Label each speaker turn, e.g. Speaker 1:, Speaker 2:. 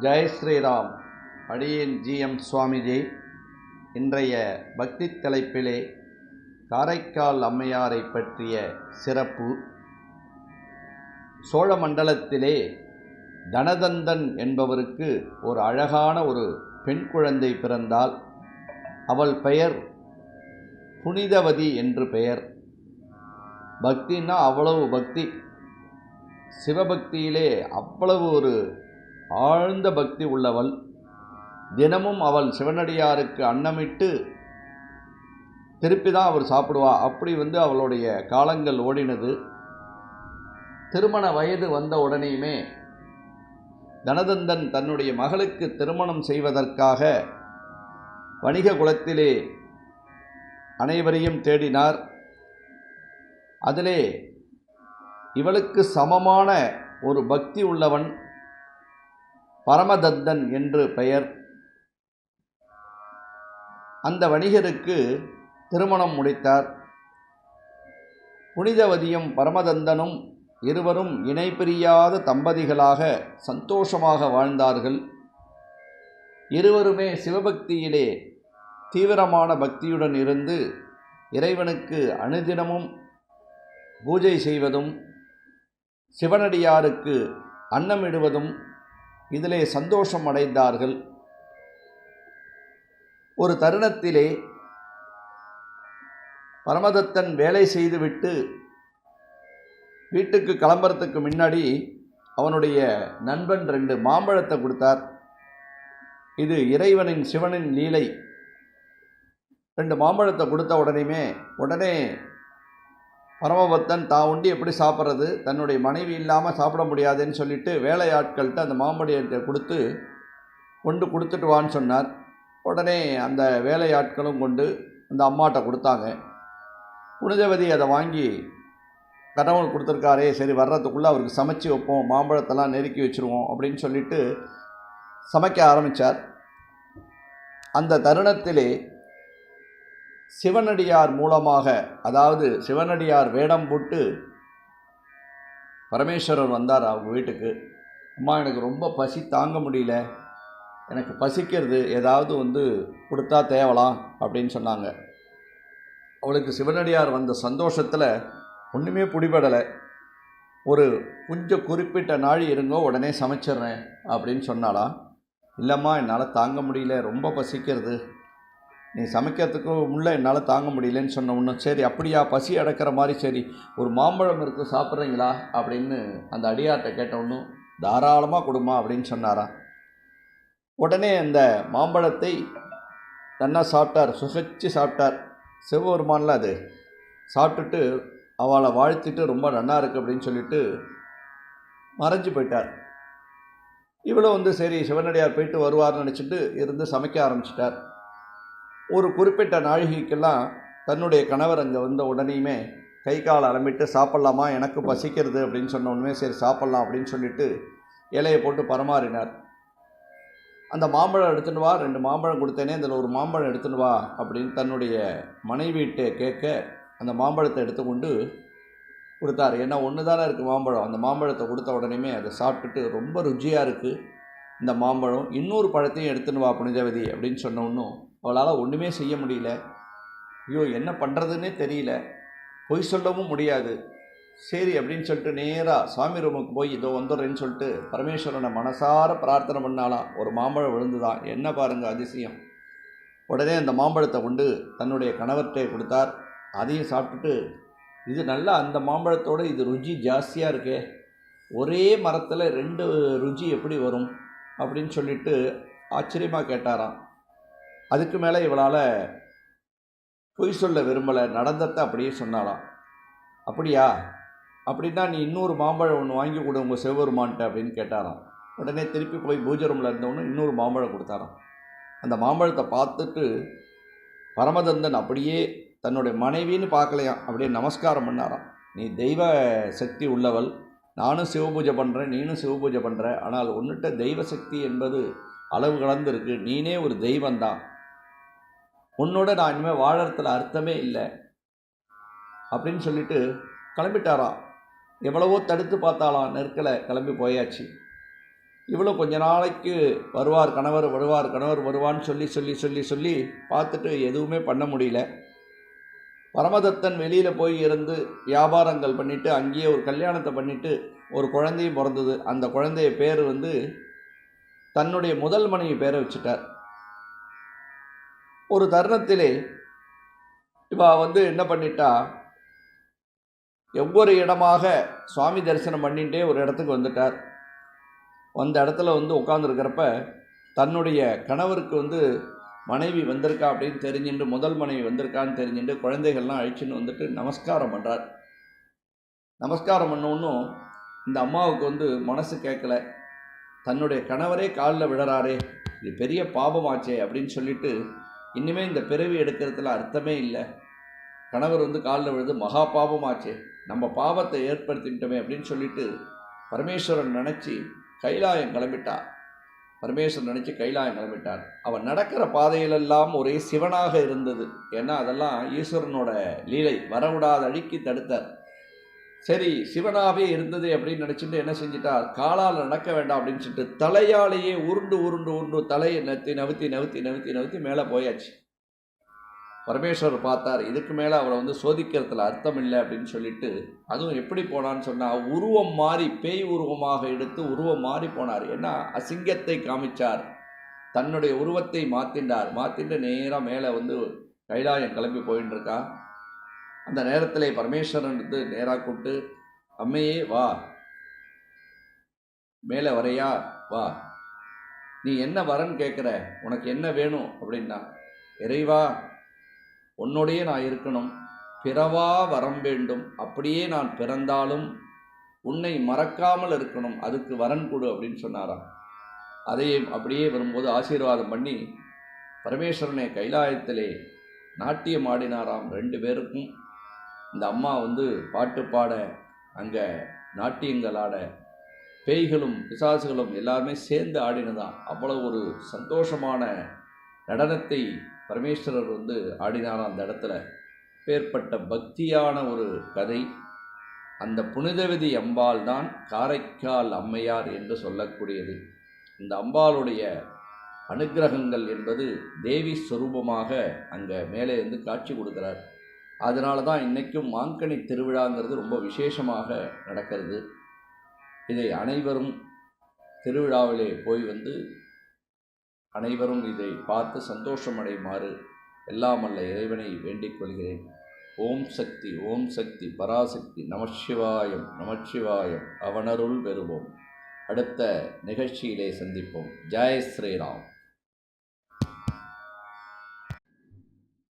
Speaker 1: ஜெய் ஸ்ரீராம். அடியேன் ஜிஎம் சுவாமிஜி. இன்றைய பக்தி தலைப்பிலே காரைக்கால் அம்மையாரை பற்றிய சிறப்பு. சோழ மண்டலத்திலே தனதந்தன் என்பவருக்கு ஒரு அழகான ஒரு பெண் குழந்தை பிறந்தால் அவள் பெயர் புனிதவதி என்று பெயர். பக்தின்னா அவ்வளவு பக்தி. சிவபக்தியிலே அவ்வளவு ஒரு ஆழ்ந்த பக்தி உள்ளவள். தினமும் அவள் சிவனடியாருக்கு அன்னமிட்டு திருப்பி தான் அவர் சாப்பிடுவா. அப்படி வந்து அவளுடைய காலங்கள் ஓடினது. திருமண வயது வந்த உடனேயுமே தனதந்தன் தன்னுடைய மகளுக்கு திருமணம் செய்வதற்காக வணிக குலத்திலே அனைவரையும் தேடினார். அதிலே இவளுக்கு சமமான ஒரு பக்தி உள்ளவன் பரமதத்தன் என்று பெயர். அந்த வணிகருக்கு திருமணம் முடித்தார். புனிதவதியும் பரமதந்தனும் இருவரும் இணை பிரியாத தம்பதிகளாக சந்தோஷமாக வாழ்ந்தார்கள். இருவருமே சிவபக்தியிலே தீவிரமான பக்தியுடன் இருந்து இறைவனுக்கு அனுதினமும் பூஜை செய்வதும் சிவனடியாருக்கு அன்னமிடுவதும் இதிலே சந்தோஷம் அடைந்தார்கள். ஒரு தருணத்திலே பரமதத்தன் வேலை செய்துவிட்டு வீட்டுக்கு கிளம்புறதுக்கு முன்னாடி அவனுடைய நண்பன் ரெண்டு மாம்பழத்தை கொடுத்தார். இது இறைவனின் சிவனின் லீலை. ரெண்டு மாம்பழத்தை கொடுத்த உடனேமே உடனே பரமபக்தன் தான் உண்டி எப்படி சாப்பிட்றது? தன்னுடைய மனைவி இல்லாமல் சாப்பிட முடியாதுன்னு சொல்லிட்டு வேலையாட்கள்கிட்ட அந்த மாம்பழத்தை கொடுத்து கொண்டு கொடுத்துட்டு வான்னு சொன்னார். உடனே அந்த வேலையாட்களும் கொண்டு அந்த அம்மாட்ட கொடுத்தாங்க. புனிதவதி அதை வாங்கி கணவன் கொடுத்துருக்காரே சரி வர்றதுக்குள்ளே அவருக்கு சமைச்சு வைப்போம் மாம்பழத்தெல்லாம் நெருக்கி வச்சுருவோம் அப்படின்னு சொல்லிட்டு சமைக்க ஆரம்பித்தார் அந்த தருணத்திலே சிவனடியார் மூலமாக அதாவது சிவனடியார் வேடம் போட்டு பரமேஸ்வரர் வந்தார் அவங்க வீட்டுக்கு. அம்மா எனக்கு ரொம்ப பசி தாங்க முடியல. எனக்கு பசிக்கிறது ஏதாவது வந்து கொடுத்தா தேவலாம் அப்படின்னு சொன்னாங்க. அவளுக்கு சிவனடியார் வந்த சந்தோஷத்தில் ஒன்றுமே பிடிபடலை. ஒரு கொஞ்சம் குறிப்பிட்ட நாள் இருங்கோ உடனே சமைச்சிட்றேன் அப்படின்னு சொன்னாலாம் இல்லைம்மா என்னால் தாங்க முடியல ரொம்ப பசிக்கிறது. நீ சமைக்கிறதுக்கு முள்ள என்னால் தாங்க முடியலன்னு சொன்ன ஒன்றும் சரி அப்படியா? பசி அடக்கிற மாதிரி சரி ஒரு மாம்பழம் இருக்குது சாப்பிட்றீங்களா? அப்படின்னு அந்த அடியார்கிட்ட கேட்டவொன்னும் தாராளமாக கொடுமா அப்படின்னு சொன்னாராம் உடனே அந்த மாம்பழத்தை நல்லா சாப்பிட்டார் சுகச்சு சாப்பிட்டார். சிவபெருமானில் அது. சாப்பிட்டுட்டு அவளை வாழ்த்திட்டு ரொம்ப நன்னா இருக்குது அப்படின்னு சொல்லிட்டு மறைஞ்சு போயிட்டார். இவ்வளோ வந்து சரி சிவனடியார் போயிட்டு வருவார்னு நினச்சிட்டு இருந்து சமைக்க ஆரம்பிச்சிட்டார். ஒரு குறிப்பிட்ட நாழிகைக்கெல்லாம் தன்னுடைய கணவர் அங்கே வந்த உடனேயுமே கை கால் அலம்பிட்டு சாப்பிட்லாமா? எனக்கு பசிக்கிறது. அப்படின்னு சொன்ன உடனே சரி சாப்பிட்லாம். அப்படின்னு சொல்லிட்டு இலையை போட்டு பரமாறினார். அந்த மாம்பழம் எடுத்துன்னு வா ரெண்டு மாம்பழம் கொடுத்தேனே இதில் ஒரு மாம்பழம் எடுத்துன்னு வா அப்படின்னு தன்னுடைய மனைவிட்டு கேட்க அந்த மாம்பழத்தை எடுத்துக்கொண்டு கொடுத்தாரு. ஏன்னா ஒன்று தானே இருக்குது மாம்பழம். அந்த மாம்பழத்தை கொடுத்த உடனேமே அதை சாப்பிட்டுட்டு ரொம்ப ருச்சியாக இருக்குது இந்த மாம்பழம். இன்னொரு பழத்தையும் எடுத்துன்னு வா புனிதவதி அப்படின்னு சொன்னோன்னும் அவளால் ஒன்றுமே செய்ய முடியல. ஐயோ என்ன பண்ணுறதுன்னே தெரியல. பொய் சொல்லவும் முடியாது. சரி அப்படின்னு சொல்லிட்டு நேராக சாமி ரூமுக்கு போய் இதோ வந்துடுறேன்னு சொல்லிட்டு பரமேஸ்வரனை மனசார பிரார்த்தனை பண்ணாலாம் ஒரு மாம்பழம் விழுந்துதான். என்ன பாருங்கள் அதிசயம். உடனே அந்த மாம்பழத்தை கொண்டு தன்னுடைய கணவர்கிட்ட கொடுத்தார். அதையும் சாப்பிட்டுட்டு இது நல்லா அந்த மாம்பழத்தோட இது ருச்சி ஜாஸ்தியாக இருக்கே. ஒரே மரத்தில் ரெண்டு ருச்சி எப்படி வரும் அப்படின்னு சொல்லிட்டு ஆச்சரியமாக கேட்டாராம். அதுக்கு மேலே இவளால் பொய் சொல்ல விரும்பலை நடந்ததை அப்படியே சொன்னாலாம் அப்படியா? அப்படின்னா நீ இன்னொரு மாம்பழம் ஒன்று வாங்கி கொடு உங்கள் சிவபெருமான்ட்ட அப்படின்னு கேட்டாராம். உடனே திருப்பி போய் பூஜை ரூமில் இருந்தவொன்னு இன்னொரு மாம்பழம் கொடுத்தாராம். அந்த மாம்பழத்தை பார்த்துட்டு பரமதந்தன் அப்படியே தன்னுடைய மனைவின்னு பார்க்கலையாம் அப்படியே நமஸ்காரம் பண்ணாராம். நீ தெய்வ சக்தி உள்ளவள் நானும் சிவபூஜை பண்ணுறேன் நீனும் சிவபூஜை பண்ணுற ஆனால் ஒன்றுட்ட தெய்வ சக்தி என்பது அளவு கலந்துருக்கு நீனே ஒரு தெய்வந்தான் உன்னோட நான் இனிமேல் வாழறதுல அர்த்தமே இல்லை. அப்படின்னு சொல்லிட்டு கிளம்பிட்டாராம் எவ்வளவோ தடுத்து பார்த்தாலாம் நெருக்கலை கிளம்பி போயாச்சு. இவ்வளோ கொஞ்ச நாளைக்கு வருவார் கணவர் வருவார் கணவர் வருவான்னு சொல்லி சொல்லி சொல்லி சொல்லி பார்த்துட்டு எதுவுமே பண்ண முடியல. பரமதத்தன் வெளியில் போய் இருந்து வியாபாரங்கள் பண்ணிவிட்டு அங்கேயே ஒரு கல்யாணத்தை பண்ணிவிட்டு ஒரு குழந்தையும் பிறந்தது. அந்த குழந்தைய பேர் வந்து தன்னுடைய முதல் மனைவி பேரை வச்சுட்டார். ஒரு தருணத்திலே இவா வந்து என்ன பண்ணிட்டா ஒவ்வொரு இடமாக சுவாமி தரிசனம் பண்ணிட்டே ஒரு இடத்துக்கு வந்துட்டார். வந்த இடத்துல வந்து உட்காந்துருக்கிறப்ப தன்னுடைய கணவருக்கு வந்து மனைவி வந்திருக்கா அப்படின்னு தெரிஞ்சுட்டு முதல் மனைவி வந்திருக்கான்னு தெரிஞ்சுட்டு குழந்தைகள்லாம் அழிச்சுன்னு வந்துட்டு நமஸ்காரம் பண்ணுறார் நமஸ்காரம் பண்ணோன்னும் இந்த அம்மாவுக்கு வந்து மனசு கேட்கல. தன்னுடைய கணவரே காலில் விழறாரே இது பெரிய பாபமாச்சே அப்படின்னு சொல்லிட்டு இனிமேல் இந்த பிறவி எடுக்கிறதுல அர்த்தமே இல்லை. கணவர் வந்து காலில் விழுது மகா பாபமாச்சே நம்ம பாவத்தை ஏற்படுத்திட்டோமே அப்படின்னு சொல்லிட்டு பரமேஸ்வரன் நினச்சி கைலாயம் கிளம்பிட்டார் பரமேஸ்வரன் நினச்சி கைலாயம் கிளம்பிட்டார். அவன் நடக்கிற பாதையிலெல்லாம் ஒரே சிவனாக இருந்தது. ஏன்னா அதெல்லாம் ஈஸ்வரனோட லீலை வரவிடாத அழிக்கி தடுத்தார். சரி சிவனாகவே இருந்தது அப்படின்னு நினச்சிட்டு என்ன செஞ்சிட்டார்? காலால் நடக்க வேண்டாம் அப்படின்னு சொல்லிட்டு தலையாலேயே உருண்டு உருண்டு உருண்டு தலையை நத்தி நவுத்தி நவுத்தி நவுத்தி நவுத்தி மேலே போயாச்சு. பரமேஸ்வரர் பார்த்தார் இதுக்கு மேலே அவரை வந்து சோதிக்கிறதுல அர்த்தம் இல்லை அப்படின்னு சொல்லிட்டு அதுவும் எப்படி போனான்னு சொன்னால் உருவம் மாறி பேய் உருவமாக எடுத்து உருவம் மாறி போனார். ஏன்னா அசிங்கத்தை காமிச்சார். தன்னுடைய உருவத்தை மாற்றிண்டார் மாற்றிட்டு நேராக மேலே வந்து கைலாயம் கிளம்பி போயின்னு இருக்கா. அந்த நேரத்தில் பரமேஸ்வரன் நேராக கூப்பிட்டு அம்மையே வா. மேலே வரையா? வா. நீ என்ன வரன்னு கேட்குற? உனக்கு என்ன வேணும்? அப்படின்னா இறைவா உன்னோடையே நான் இருக்கணும். பிறவா வரம் வேண்டும். அப்படியே நான் பிறந்தாலும் உன்னை மறக்காமல் இருக்கணும். அதுக்கு வரன் கொடு அப்படின்னு சொன்னாராம். அதையும் அப்படியே வரும்போது ஆசீர்வாதம் பண்ணி பரமேஸ்வரனை கைலாயத்திலே நாட்டியம் ஆடினாராம் ரெண்டு பேருக்கும். இந்த அம்மா வந்து பாட்டு பாட அங்கே நாட்டியங்கள் ஆட பேய்களும் பிசாசுகளும் எல்லாருமே சேர்ந்து ஆடினதான் அவ்வளோ ஒரு சந்தோஷமான நடனத்தை பரமேஸ்வரர் வந்து ஆடினார் அந்த இடத்துல? பேர்பட்ட பக்தியான ஒரு கதை. அந்த புனிதவதி அம்பாள் தான் காரைக்கால் அம்மையார் என்று சொல்லக்கூடியது. இந்த அம்பாளுடைய அனுக்கிரகங்கள் என்பது தேவி ஸ்வரூபமாக அங்கே மேலே இருந்து காட்சி கொடுக்கிறார். அதனால தான் இன்றைக்கும் மாங்கனி திருவிழாங்கிறது ரொம்ப விசேஷமாக நடக்கிறது. இதை அனைவரும் திருவிழாவிலே போய் வந்து அனைவரும் இதை பார்த்து சந்தோஷமடையுமாறு எல்லாம் அல்ல இறைவனை வேண்டிக் கொள்கிறேன். ஓம் சக்தி ஓம் சக்தி பராசக்தி நமசிவாயம் நமச்சிவாயம் அவனருள் பெறுவோம். அடுத்த நிகழ்ச்சியிலே சந்திப்போம். ஜெய் ஸ்ரீராம்.